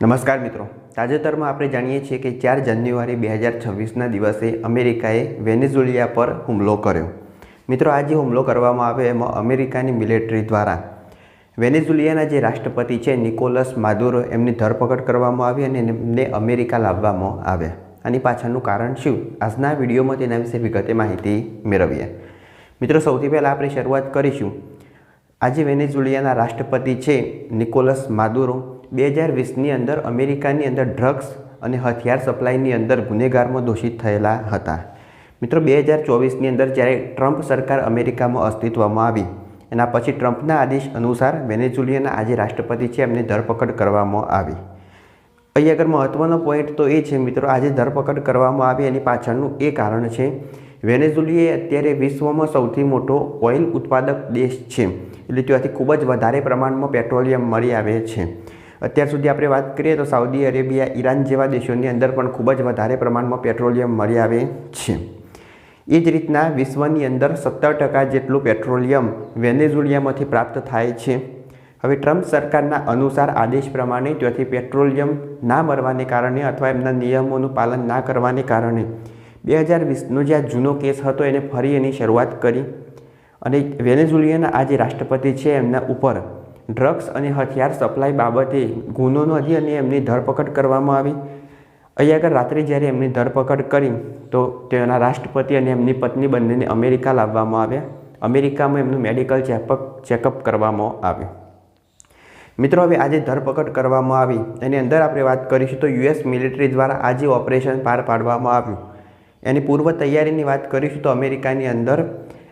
નમસ્કાર મિત્રો. તાજેતરમાં આપણે જાણીએ છીએ કે ચાર જાન્યુઆરી બે હજાર છવ્વીસના દિવસે અમેરિકાએ વેનેઝુલિયા પર હુમલો કર્યો. મિત્રો, આ જે હુમલો કરવામાં આવ્યો એમાં અમેરિકાની મિલિટરી દ્વારા વેનેઝુલિયાના જે રાષ્ટ્રપતિ છે, નિકોલસ માદુરો, એમની ધરપકડ કરવામાં આવી અને એમને અમેરિકા લાવવામાં આવ્યા. આની પાછળનું કારણ શું? આજના વિડીયોમાં તેના વિશે વિગતે માહિતી મેળવીએ. મિત્રો, સૌથી પહેલાં આપણે શરૂઆત કરીશું. આજે વેનેઝુલિયાના રાષ્ટ્રપતિ છે નિકોલસ માદુરો. બે હજાર વીસની અંદર અમેરિકાની અંદર ડ્રગ્સ અને હથિયાર સપ્લાયની અંદર ગુનેગારમાં દોષિત થયેલા હતા. મિત્રો, બે હજાર ચોવીસની અંદર જ્યારે ટ્રમ્પ સરકાર અમેરિકામાં અસ્તિત્વમાં આવી, એના પછી ટ્રમ્પના આદેશ અનુસાર વેનેઝુલિયાના આજે રાષ્ટ્રપતિ છે, એમની ધરપકડ કરવામાં આવી. અહીં આગળ મહત્ત્વનો પોઈન્ટ તો એ છે, મિત્રો, આજે ધરપકડ કરવામાં આવી એની પાછળનું એ કારણ છે વેનેઝુલિયા અત્યારે વિશ્વમાં સૌથી મોટો ઓઇલ ઉત્પાદક દેશ છે, એટલે ત્યાંથી ખૂબ જ વધારે પ્રમાણમાં પેટ્રોલિયમ મળી આવે છે. અત્યાર સુધી આપણે વાત કરીએ તો સાઉદી અરેબિયા, ઈરાન જેવા દેશોની અંદર પણ ખૂબ જ વધારે પ્રમાણમાં પેટ્રોલિયમ મળી આવે છે. એ જ રીતના વિશ્વની અંદર સત્તર ટકા જેટલું પેટ્રોલિયમ વેનેઝુલિયામાંથી પ્રાપ્ત થાય છે. હવે ટ્રમ્પ સરકારના અનુસાર આદેશ પ્રમાણે ત્યાંથી પેટ્રોલિયમ ના મળવાને કારણે અથવા એમના નિયમોનું પાલન ના કરવાને કારણે બે હજાર વીસનો જે આ જૂનો કેસ હતો એને ફરી એની શરૂઆત કરી. અને વેનેઝુલિયાના આ જે રાષ્ટ્રપતિ છે એમના ઉપર ડ્રગ્સ અને હથિયાર સપ્લાય બાબતે ગુનો નોંધી અને એમની ધરપકડ કરવામાં આવી. અહીં આગળ રાત્રે જ્યારે એમની ધરપકડ કરી, તો તેના રાષ્ટ્રપતિ અને એમની પત્ની બંનેને અમેરિકા લાવવામાં આવ્યા. અમેરિકામાં એમનું મેડિકલ ચેકઅપ ચેકઅપ કરવામાં આવ્યું. મિત્રો, હવે આજે ધરપકડ કરવામાં આવી. એની અંદર આપણે વાત કરીશું તો યુએસ મિલિટરી દ્વારા આજે ઓપરેશન પાર પાડવામાં આવ્યું. એની પૂર્વ તૈયારીની વાત કરીશું તો અમેરિકાની અંદર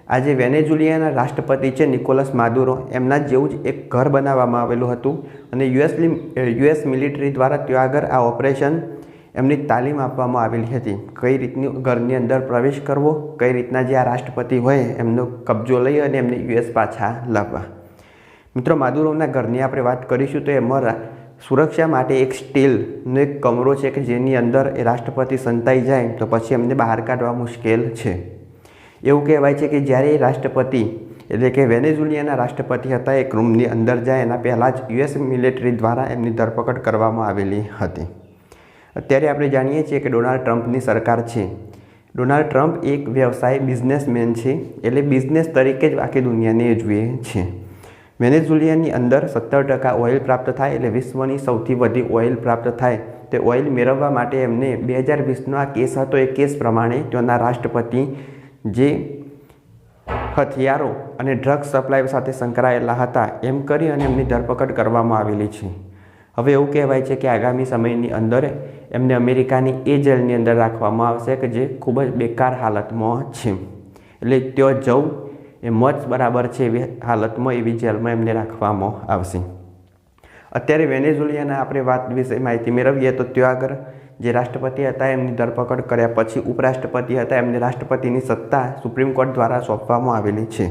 આજે વેનેઝુલિયાના રાષ્ટ્રપતિ છે નિકોલસ માદુરો. એમના જેવું જ એક ઘર બનાવવામાં આવેલું હતું અને યુએસ યુએસ મિલિટરી દ્વારા ત્યાં આગળ આ ઓપરેશન એમની તાલીમ આપવામાં આવેલી હતી. કઈ રીતની ઘરની અંદર પ્રવેશ કરવો, કઈ રીતના જે આ રાષ્ટ્રપતિ હોય એમનો કબજો લઈ અને એમને યુએસ પાછા લાવવા. મિત્રો, માદુરોના ઘરની આપણે વાત કરીશું તો એમાં સુરક્ષા માટે એક સ્ટીલનો એક કમરો છે કે જેની અંદર એ રાષ્ટ્રપતિ સંતાઈ જાય તો પછી એમને બહાર કાઢવા મુશ્કેલ છે. એવું કહેવાય છે કે જ્યારે રાષ્ટ્રપતિ, એટલે કે વેનેઝુલિયાના રાષ્ટ્રપતિ હતા, એક રૂમની અંદર જાય, એના પહેલાં જ યુએસ મિલિટરી દ્વારા એમની ધરપકડ કરવામાં આવેલી હતી. અત્યારે આપણે જાણીએ છીએ કે ડોનાલ્ડ ટ્રમ્પની સરકાર છે. ડોનાલ્ડ ટ્રમ્પ એક વ્યવસાય બિઝનેસમેન છે, એટલે બિઝનેસ તરીકે જ આખી દુનિયાને જુએ છે. વેનેઝુલિયાની અંદર સત્તર ટકા ઓઇલ પ્રાપ્ત થાય, એટલે વિશ્વની સૌથી વધી ઓઇલ પ્રાપ્ત થાય. તે ઓઇલ મેળવવા માટે એમને બે હજાર વીસનો આ કેસ હતો, એ કેસ પ્રમાણે તેના રાષ્ટ્રપતિ જે હથિયારો અને ડ્રગ્સ સપ્લાય સાથે સંકળાયેલા હતા, એમ કરી અને એમની ધરપકડ કરવામાં આવેલી છે. હવે એવું કહેવાય છે કે આગામી સમયની અંદર એમને અમેરિકાની એ જેલની અંદર રાખવામાં આવશે કે જે ખૂબ જ બેકાર હાલતમાં છે. એટલે ત્યાં જવું એ મચ બરાબર છે એવી હાલતમાં એવી જેલમાં એમને રાખવામાં આવશે. અત્યારે વેનેઝુલિયાના આપણે વાત વિશે માહિતી મેળવીએ તો ત્યાં આગળ જે રાષ્ટ્રપતિ હતા એમની ધરપકડ કર્યા પછી ઉપરાષ્ટ્રપતિ હતા એમને રાષ્ટ્રપતિની સત્તા સુપ્રીમ કોર્ટ દ્વારા સોંપવામાં આવેલી છે.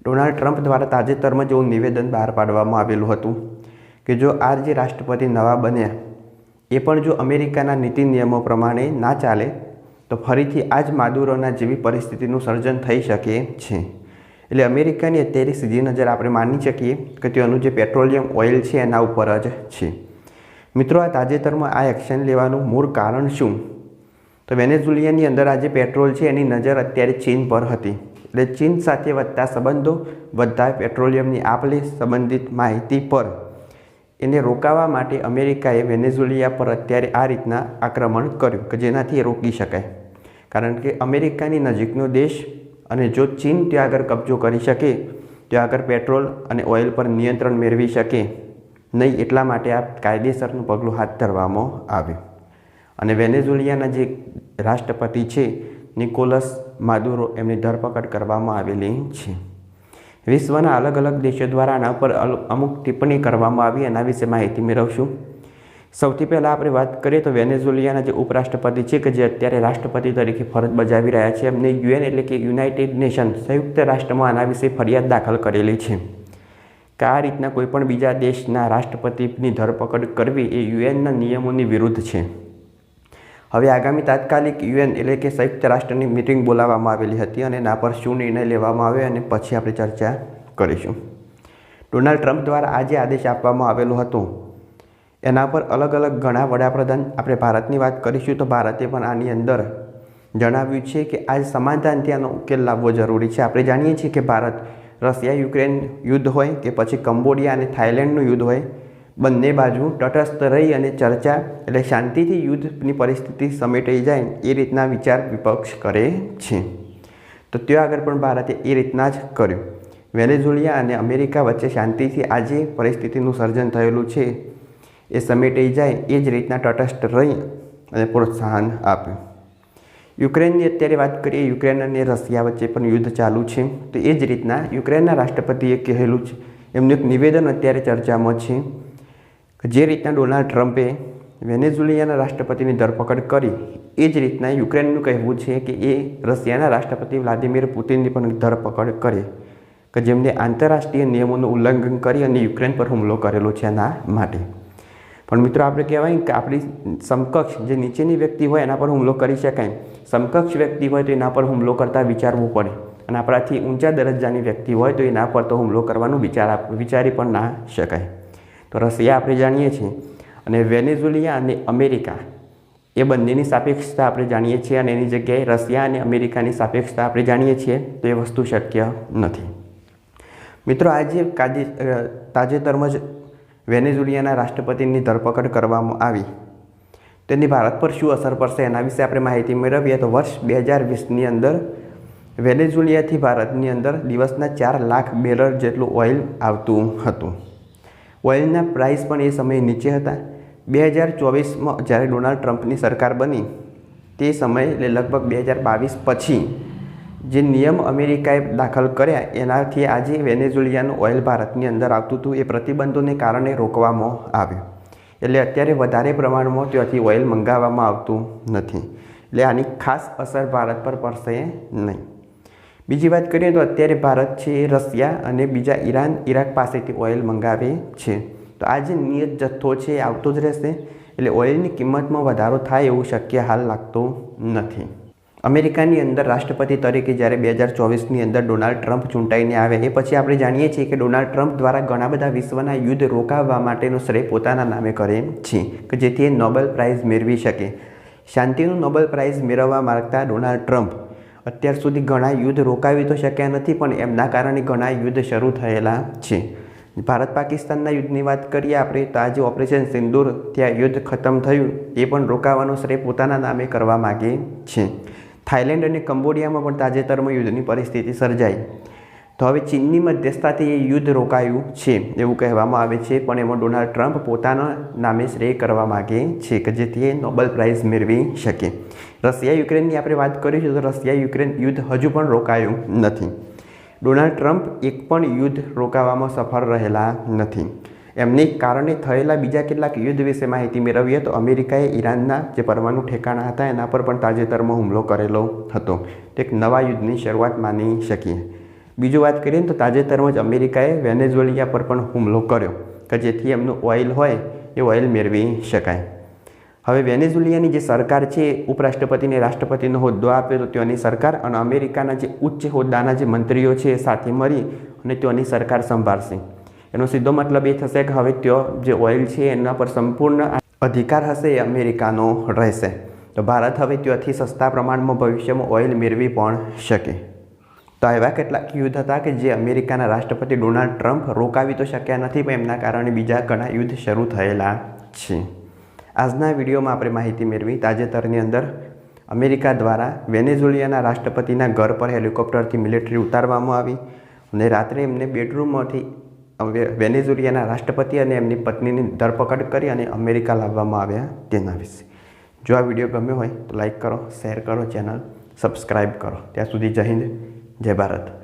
ડોનાલ્ડ ટ્રમ્પ દ્વારા તાજેતરમાં જેવું નિવેદન બહાર પાડવામાં આવેલું હતું કે જો આ જે રાષ્ટ્રપતિ નવા બન્યા, એ પણ જો અમેરિકાના નીતિ નિયમો પ્રમાણે ના ચાલે, તો ફરીથી આ જ માદુરોના જેવી પરિસ્થિતિનું સર્જન થઈ શકે છે. એટલે અમેરિકાની અત્યારે સીધી નજર આપણે માની શકીએ કે તેનું જે પેટ્રોલિયમ ઓઇલ છે એના ઉપર જ છે. મિત્રો, આ તાજેતરમાં આ એક્શન લેવાનું મૂળ કારણ શું? તો વેનેઝુલિયાની અંદર આજે પેટ્રોલ છે, એની નજર અત્યારે ચીન પર હતી. એટલે ચીન સાથે વધતા સંબંધો વધતા પેટ્રોલિયમની આપલે સંબંધિત માહિતી પર. એને રોકાવા માટે અમેરિકાએ વેનેઝુલિયા પર અત્યારે આ રીતના આક્રમણ કર્યું કે જેનાથી એ રોકી શકાય. કારણ કે અમેરિકાની નજીકનો દેશ અને જો ચીન ત્યાં આગળ કબજો કરી શકે, ત્યાં આગળ પેટ્રોલ અને ઓઇલ પર નિયંત્રણ મેળવી શકે. નહીં, એટલા માટે આ કાયદેસરનું પગલું હાથ ધરવામાં આવ્યું. અને વેનેઝુલિયાના જે રાષ્ટ્રપતિ છે, નિકોલસ માદુરો, એમની ધરપકડ કરવામાં આવેલી છે. વિશ્વના અલગ અલગ દેશો દ્વારા આના પર અમુક ટિપ્પણી કરવામાં આવી, એના વિશે માહિતી મેળવશું. સૌથી પહેલાં આપણે વાત કરીએ તો વેનેઝુલિયાના જે ઉપરાષ્ટ્રપતિ છે કે જે અત્યારે રાષ્ટ્રપતિ તરીકે ફરજ બજાવી રહ્યા છે, એમને યુએન એટલે કે યુનાઇટેડ નેશન સંયુક્ત રાષ્ટ્રમાં આના વિશે ફરિયાદ દાખલ કરેલી છે. કે આ રીતના કોઈપણ બીજા દેશના રાષ્ટ્રપતિની ધરપકડ કરવી એ યુએનના નિયમોની વિરુદ્ધ છે. હવે આગામી તાત્કાલિક યુએન એટલે કે સંયુક્ત રાષ્ટ્રની મિટિંગ બોલાવવામાં આવેલી હતી અને એના પર શું નિર્ણય લેવામાં આવ્યો અને પછી આપણે ચર્ચા કરીશું. ડોનાલ્ડ ટ્રમ્પ દ્વારા આજે આદેશ આપવામાં આવેલો હતો. એના પર અલગ અલગ ઘણા વડાપ્રધાન આપણે ભારતની વાત કરીશું તો ભારતે પણ આની અંદર જણાવ્યું છે કે આજ સમાધાનથી આનો ઉકેલ લાવવો જરૂરી છે. આપણે જાણીએ છીએ કે ભારત રશિયા યુક્રેન યુદ્ધ હોય કે પછી કંબોડિયા અને થાઇલેન્ડનું યુદ્ધ હોય, બંને બાજુ તટસ્થ રહી અને ચર્ચા એટલે શાંતિથી યુદ્ધની પરિસ્થિતિ સમેટાઈ જાય એ રીતના વિચાર વિપક્ષ કરે છે. તો ત્યાં આગળ પણ ભારતે એ રીતના જ કર્યું. વેનેઝુલિયા અને અમેરિકા વચ્ચે શાંતિથી આજે પરિસ્થિતિનું સર્જન થયેલું છે. એ સમેટાઈ જાય એ જ રીતના તટસ્થ રહી અને પ્રોત્સાહન આપ્યું. યુક્રેનની અત્યારે વાત કરીએ, યુક્રેન અને રશિયા વચ્ચે પણ યુદ્ધ ચાલુ છે. તો એ જ રીતના યુક્રેનના રાષ્ટ્રપતિએ કહેલું છે, એમનું એક નિવેદન અત્યારે ચર્ચામાં છે જે રીતના ડોનાલ્ડ ટ્રમ્પે વેનેઝુલિયાના રાષ્ટ્રપતિની ધરપકડ કરી, એ જ રીતના યુક્રેનનું કહેવું છે કે એ રશિયાના રાષ્ટ્રપતિ વ્લાદિમીર પુતિનની પણ ધરપકડ કરે, કે જેમને આંતરરાષ્ટ્રીય નિયમોનું ઉલ્લંઘન કરી અને યુક્રેન પર હુમલો કરેલો છે એના માટે. પણ મિત્રો આપણે કહેવાય કે આપણી સમકક્ષ જે નીચેની વ્યક્તિ હોય એના પર હુમલો કરી શકાય. સમકક્ષ વ્યક્તિ હોય તો એના પર હુમલો કરતાં વિચારવું પડે. અને આપણાથી ઊંચા દરજ્જાની વ્યક્તિ હોય તો એના પર તો હુમલો કરવાનું વિચાર વિચારી પણ ના શકાય. તો રશિયા આપણે જાણીએ છીએ અને વેનેઝુલિયા અને અમેરિકા એ બંનેની સાપેક્ષતા આપણે જાણીએ છીએ અને એની જગ્યાએ રશિયા અને અમેરિકાની સાપેક્ષતા આપણે જાણીએ છીએ, તો એ વસ્તુ શક્ય નથી. મિત્રો આજે તાજેતરમાં જ વેનેઝુલિયાના રાષ્ટ્રપતિની ધરપકડ કરવામાં આવી. તેની ભારત પર શું અસર પડશે એના વિશે આપણે માહિતી મેળવીએ તો વર્ષ બે હજાર વીસની અંદર વેનેઝુલિયાથી ભારતની અંદર દિવસના ચાર લાખ બેરલ જેટલું ઓઇલ આવતું હતું. ઓઇલના પ્રાઇસ પણ એ સમયે નીચે હતા. બે હજાર ચોવીસમાં જ્યારે ડોનાલ્ડ ટ્રમ્પની સરકાર બની, તે સમયે એટલે લગભગ બે હજાર બાવીસ પછી જે નિયમ અમેરિકાએ દાખલ કર્યા, એનાથી આજે વેનેઝુલિયાનું ઓઇલ ભારતની અંદર આવતું હતું. એ પ્રતિબંધોને કારણે રોકવામાં આવ્યું. એટલે અત્યારે વધારે પ્રમાણમાં ત્યાંથી ઓઇલ મંગાવવામાં આવતું નથી. એટલે આની ખાસ અસર ભારત પર પડશે નહીં. બીજી વાત કરીએ તો અત્યારે ભારત છે એ રશિયા અને બીજા ઈરાન, ઈરાક પાસેથી ઓઇલ મંગાવે છે. તો આ જે નિયત જથ્થો છે એ આવતો જ રહેશે. એટલે ઓઇલની કિંમતમાં વધારો થાય એવું શક્ય હાલ લાગતું નથી. અમેરિકાની અંદર રાષ્ટ્રપતિ તરીકે જ્યારે બે હજાર ચોવીસની અંદર ડોનાલ્ડ ટ્રમ્પ ચૂંટાઈને આવે, એ પછી આપણે જાણીએ છીએ કે ડોનાલ્ડ ટ્રમ્પ દ્વારા ઘણા બધા વિશ્વના યુદ્ધ રોકાવવા માટેનો શ્રેય પોતાના નામે કરે છે, કે જેથી એ નોબેલ પ્રાઇઝ મેળવી શકે. શાંતિનું નોબેલ પ્રાઇઝ મેળવવા માગતા ડોનાલ્ડ ટ્રમ્પ અત્યાર સુધી ઘણા યુદ્ધ રોકાવી તો શક્યા નથી, પણ એમના કારણે ઘણા યુદ્ધ શરૂ થયેલા છે. ભારત પાકિસ્તાનના યુદ્ધની વાત કરીએ આપણે, તો આજે ઓપરેશન સિંદૂર, ત્યાં યુદ્ધ ખતમ થયું, એ પણ રોકાવાનો શ્રેય પોતાના નામે કરવા માગે છે. થાઇલેન્ડ અને કંબોડિયામાં પણ તાજેતરમાં યુદ્ધની પરિસ્થિતિ સર્જાઈ. તો હવે ચીનની મધ્યસ્થતાથી એ યુદ્ધ રોકાયું છે એવું કહેવામાં આવે છે, પણ એમાં ડોનાલ્ડ ટ્રમ્પ પોતાના નામે શ્રેય કરવા માગે છે કે જેથી એ નોબેલ પ્રાઇઝ મેળવી શકે. રશિયા યુક્રેનની આપણે વાત કરીશું તો રશિયા યુક્રેન યુદ્ધ હજુ પણ રોકાયું નથી. ડોનાલ્ડ ટ્રમ્પ એક પણ યુદ્ધ રોકાવામાં સફળ રહેલા નથી. એમને કારણે થયેલા બીજા કેટલાક યુદ્ધ વિશે માહિતી મેળવીએ તો અમેરિકાએ ઈરાનના જે પરમાણુ ઠેકાણા હતા એના પર પણ તાજેતરમાં હુમલો કરેલો હતો. તે એક નવા યુદ્ધની શરૂઆત માની શકીએ. બીજું વાત કરીએ તો તાજેતરમાં જ અમેરિકાએ વેનેઝુએલિયા પર પણ હુમલો કર્યો કે જેથી એમનું ઓઇલ હોય એ ઓઇલ મેળવી શકાય. હવે વેનેઝુલિયાની જે સરકાર છે, ઉપરાષ્ટ્રપતિને રાષ્ટ્રપતિનો હોદ્દો આપ્યો તો ત્યાંની સરકાર અને અમેરિકાના જે ઉચ્ચ હોદ્દાના જે મંત્રીઓ છે સાથે મળી અને ત્યાંની સરકાર સંભાળશે. એનો સીધો મતલબ એ થશે કે હવે ત્યાં જે ઓઇલ છે એના પર સંપૂર્ણ અધિકાર હશે એ અમેરિકાનો રહેશે. તો ભારત હવે ત્યાંથી સસ્તા પ્રમાણમાં ભવિષ્યમાં ઓઇલ મેળવી પણ શકે. તો એવા કેટલાક યુદ્ધ હતા કે જે અમેરિકાના રાષ્ટ્રપતિ ડોનાલ્ડ ટ્રમ્પ રોકાવી તો શક્યા નથી, પણ એમના કારણે બીજા ઘણા યુદ્ધ શરૂ થયેલા છે. આજના વિડીયોમાં આપણે માહિતી મેળવી તાજેતરની અંદર અમેરિકા દ્વારા વેનેઝુલિયાના રાષ્ટ્રપતિના ઘર પર હેલિકોપ્ટરથી મિલિટરી ઉતારવામાં આવી અને રાત્રે એમને બેડરૂમમાંથી વેનેઝુલિયાના રાષ્ટ્રપતિ અને એમની પત્નીની ધરપકડ કરી અને અમેરિકા લાવવામાં આવ્યા તેના વિશે. જો આ વીડિયો ગમ્યો હોય તો લાઈક કરો, શેર કરો, ચેનલ સબસ્ક્રાઈબ કરો. ત્યાં સુધી જય હિન્દ, જય ભારત.